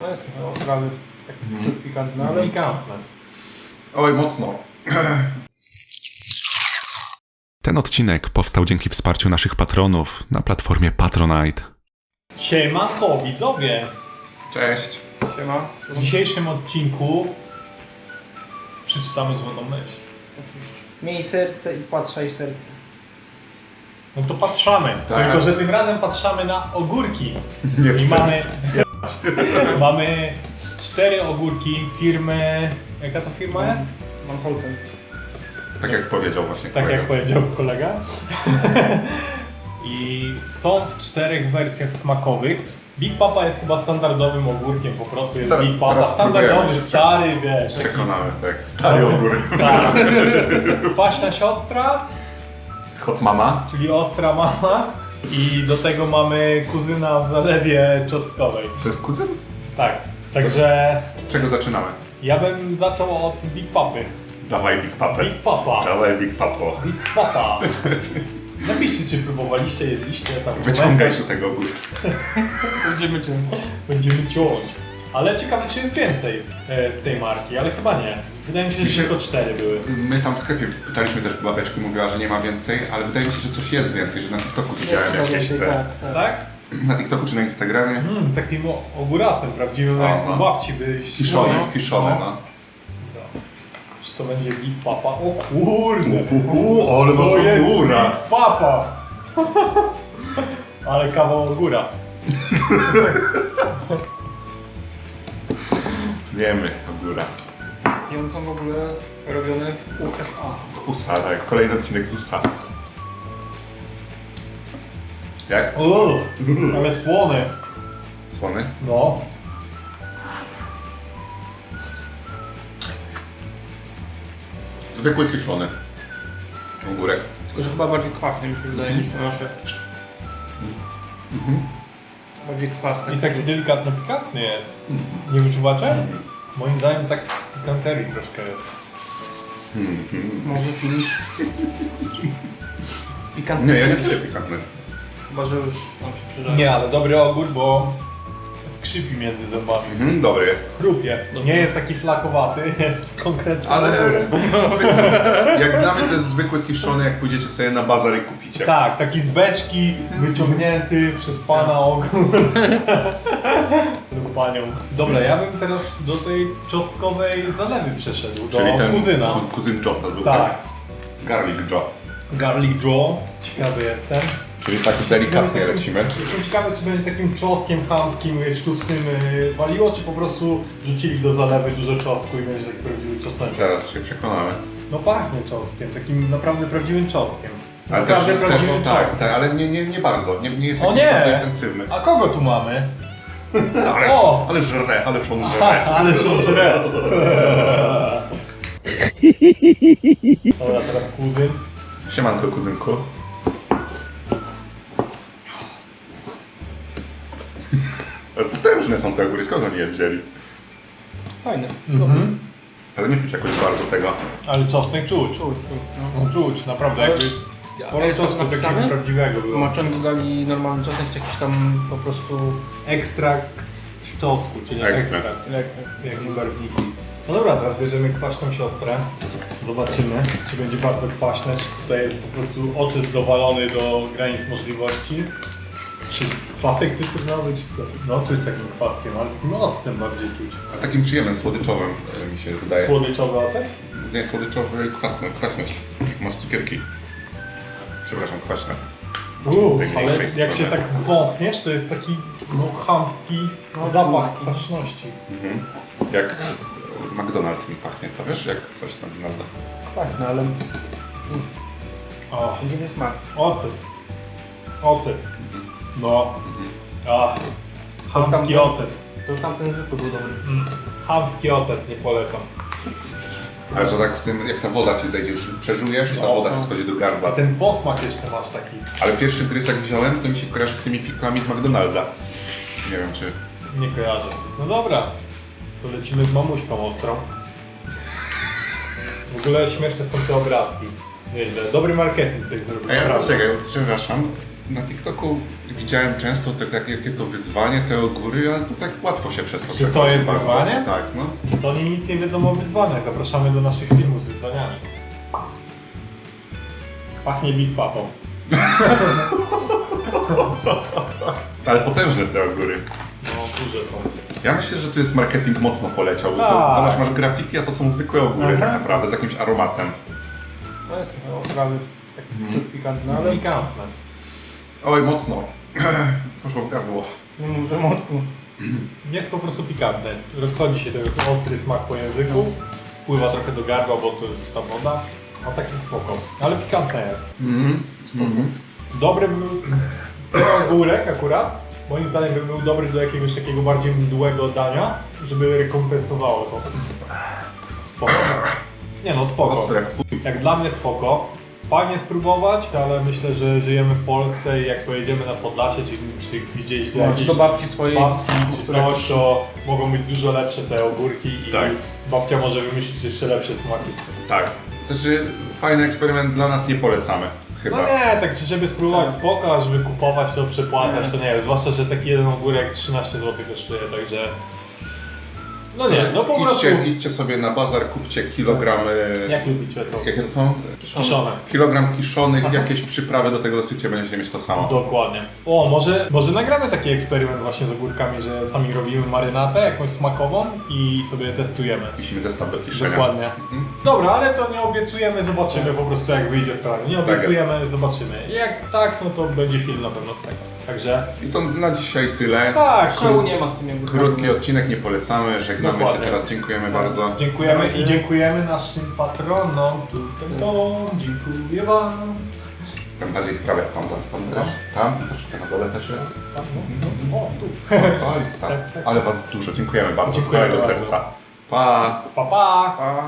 No jest trochę tak ciut pikantny, ale Pikantne. Oj, mocno. Ten odcinek powstał dzięki wsparciu naszych patronów na platformie Patronite. Siemanko, widzowie! Cześć. siema. W dzisiejszym odcinku przeczytamy złotą myśl. Oczywiście. Miej serce i patrzaj w serce. No to patrzamy. Tak. Tylko, że tym razem patrzamy na ogórki. Nie w I mamy, serce. mamy cztery ogórki firmy... Jaka to firma jest? Mam Holten. Tak jak powiedział właśnie Tak kolega. jak powiedział kolega. I są w czterech wersjach smakowych. Big Papa jest chyba standardowym ogórkiem, po prostu jest Zaraz- Big Papa. zaraz Standardowy, spróbujemy się stary, wiesz. taki- Przekonamy, tak. Stary ogór. Tak. Kwaśna siostra, Hot mama. czyli ostra mama. I do tego mamy kuzyna w zalewie czosnkowej. To jest kuzyn? Tak. Także Czego zaczynamy? ja bym zaczął od Big Papy. Dawaj Big Papę. Big Papa. Dawaj Big Papo. Big Papa. Napiszcie, czy próbowaliście, jedliście tam. Wyciągaj się tego ogór. Będziemy czym? Będziemy ciąć. Ale ciekawe, czy jest więcej e, z tej marki, ale chyba nie. Wydaje mi się, że tylko cztery były. My tam w sklepie pytaliśmy też babeczki, mówiła, że nie ma więcej, ale wydaje mi się, że coś jest więcej, że na TikToku widziałem Jest jakieś więcej, te... tak, tak. Tak? Na TikToku czy na Instagramie? Mm, takim ogórasem prawdziwym, jak u babci byś... Kiszone, No. kiszone, no. Czy to będzie Big Papa? O kurde! Uuu, ale To jest góra. Big Papa! Ale kawał góra. Wiemy, góra. I one są w ogóle robione w USA. W USA, tak. Kolejny odcinek z USA. Jak? Uuu, ale słone. Słony? No. Zwykły kiszony. Ogórek. Tylko, że chyba bardziej kwaśny mi się wydaje niż te nasze. Bardziej kwaśny. I taki delikatno pikantny jest. Nie wyczuwacie? Moim zdaniem tak pikanterii troszkę jest. Może finish. Pikantny. Nie, ja nie czuję pikantny. Chyba, że już nam się przydaje. Nie, ale dobry ogór, bo skrzypi między zębami. Mhm, dobry jest. Chrupie. Nie jest taki flakowaty, jest konkretny Ale zwykły, jak dla mnie to jest zwykły kiszony, jak pójdziecie sobie na bazar i kupicie. Tak, taki z beczki, wyciągnięty przez pana ogór. Panią. Dobra, ja bym teraz do tej czosnkowej zalewy przeszedł, do Czyli ten kuzyna. ku- kuzyn Joe to był, Tak. Garlic Joe. Garlic Joe. Ciekawy jestem. Czyli tak delikatnie lecimy. Jestem ciekawy, czy będzie takim czosnkiem chamskim, y, sztucznym y, waliło, czy po prostu rzucili do zalewy dużo czosnku i będzie taki prawdziwy czosnek. Zaraz się przekonamy. No pachnie czosnkiem, takim naprawdę prawdziwym czosnkiem. Ale też, naprawdę też prawdziwym tak, czosnkiem. tak, ale nie, nie, nie bardzo. Nie, nie jest O jakiś nie! bardzo intensywny. A kogo tu mamy? Ale, O! ale żre, ale on żre. Ale się żre. Dobra, teraz kuzyn. Siemanko kuzynku. Potężne są te ogóry, skąd oni je wzięli? Fajne. Mhm. Ale nie czuć jakoś bardzo tego. Ale czosnek czuć. Czuć, czuć. No. No czuć, naprawdę jakby sporo jest takiego napisane? prawdziwego było. Tłumaczem dodali normalny czosnek, czy jakiś tam po prostu Ekstrakt z czosnku, czyli Ekstrakt. ekstrakt. elektryk. Jak i barwniki. No dobra, teraz bierzemy kwaśną siostrę. Zobaczymy, czy będzie bardzo kwaśne, czy tutaj jest po prostu ocet dowalony do granic możliwości. Czy kwasek cytrynowy, czy co? No, czuć takim kwaskiem, ale takim octem bardziej czuć. A takim przyjemnym, słodyczowym e, mi się wydaje. Słodyczowy ocet? Nie, słodyczowy, kwasny, kwaśność. Masz cukierki. Przepraszam, kwaśne. Uuu, ale jak się tak wąchniesz, to jest taki no, chamski No, zapach taki. kwaśności. Mhm. Jak e, McDonald's mi pachnie, to wiesz, jak coś z McDonalda. Kwaśne, ale O, dziwny smak. ocet. Ocet. No. A, chamski Tamten- ocet. To już tamten zwykły był dobry. Mm, Chamski ocet, nie polecam. Ale to tak w tym, jak ta woda ci zejdzie, już przeżujesz i ta No, woda no. ci schodzi do A gardła. ten posmak jeszcze masz taki. Ale pierwszy gryz jak wziąłem, to mi się kojarzy z tymi pikami z McDonalda. Nie wiem czy... Nie kojarzę. No dobra. To lecimy z mamuśką ostrą. W ogóle śmieszne są te obrazki. Nieźle. Dobry marketing ktoś zrobił. A ja naprawdę. poczekaj, przepraszam. Na TikToku widziałem często tak, jak, jakie to wyzwanie, te ogóry, ale to tak łatwo się przez to Że to przechodzi jest bardzo. wyzwanie? Tak, no. To oni nic nie wiedzą o wyzwaniach. Zapraszamy do naszych filmów z wyzwaniami. Pachnie Big Papą. Ale potężne te ogóry. No, duże są. Ja myślę, że tu jest marketing mocno poleciał. bo To, Tak. zobacz, masz grafiki, a to są zwykłe ogóry Aha. tak naprawdę, z jakimś aromatem. No jest trochę ostrawy, taki Mhm. wczut pikantny, ale Pikantne. Oj, mocno. Poszło w gardło. nie mów, że mocno. Jest po prostu pikantne. Rozchodzi się, to jest ostry smak po języku. Wpływa trochę do gardła, bo to jest ta woda. A taki spoko. Ale pikantne jest. Mhm. Dobry był ten ogórek akurat. Moim zdaniem by był dobry do jakiegoś takiego bardziej mdłego dania, żeby rekompensowało to. Spoko. Nie no, spoko. Ostre. Jak dla mnie spoko. Fajnie spróbować, ale myślę, że żyjemy w Polsce i jak pojedziemy na Podlasie, czy, czy gdzieś do No, jakiejś czy do babci swojej. babci, czy coś, to mogą być dużo lepsze te ogórki i Tak. babcia może wymyślić jeszcze lepsze smaki. Tak. Znaczy, fajny eksperyment dla nas nie polecamy. Chyba. No nie, tak żeby spróbować spoko, a żeby kupować to przepłacać, to nie wiem, zwłaszcza, że taki jeden ogórek 13 zł kosztuje, także... No nie, no po prostu... idźcie, idźcie sobie na bazar, kupcie kilogramy. Jak lubicie to? Jakie to są? Kiszone. Kilogram kiszonych, Aha. jakieś przyprawy do tego dosycie, będziecie mieć to samo. Dokładnie. O, może, może nagramy taki eksperyment właśnie z ogórkami, że sami robimy marynatę jakąś smakową i sobie testujemy. Kisimy zestaw do kiszenia. Dokładnie. Mhm. Dobra, ale to nie obiecujemy, zobaczymy po prostu jak wyjdzie sprawa. Nie Tak obiecujemy, zobaczymy. Jak tak, no to będzie film na pewno z tego. Także I to na dzisiaj tyle. tak, Szału nie ma z ogórkami. Krótki odcinek, nie polecamy, żegnamy Dokładnie. się teraz, dziękujemy bardzo. Dziękujemy i dziękujemy naszym patronom. Tutaj są, dziękuję wam. Tym bardziej sprawia pan tam, pan też. Tam i troszkę na dole też jest. Tam, no, no, o, tu. To jest tam. Tak, tak. Ale was dużo, dziękujemy bardzo z Dziękujemy całego bardzo. serca. Pa! Pa, pa. A...